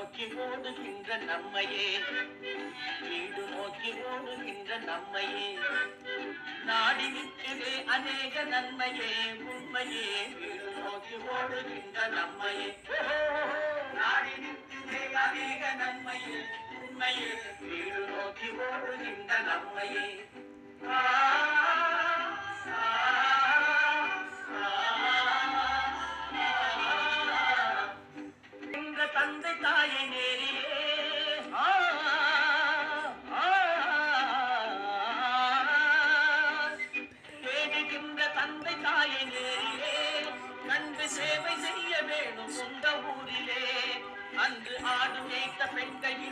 நோக்கி ஓடுகின்ற நம்மையே. வீடு நோக்கி ஓடுகின்ற நம்மையே. நாடி நிற்கிறே அநேக நன்மையே உண்மையே. வீடு நோக்கி ஓடுகின்ற நம்மையே. நாடி நிற்கிறே அநேக நன்மையே உண்மையே. வீடு நோக்கி ஓடுகின்ற நம்மையே. தந்தை தான் அன்று ஆடு மேய்த்த பெண்கள்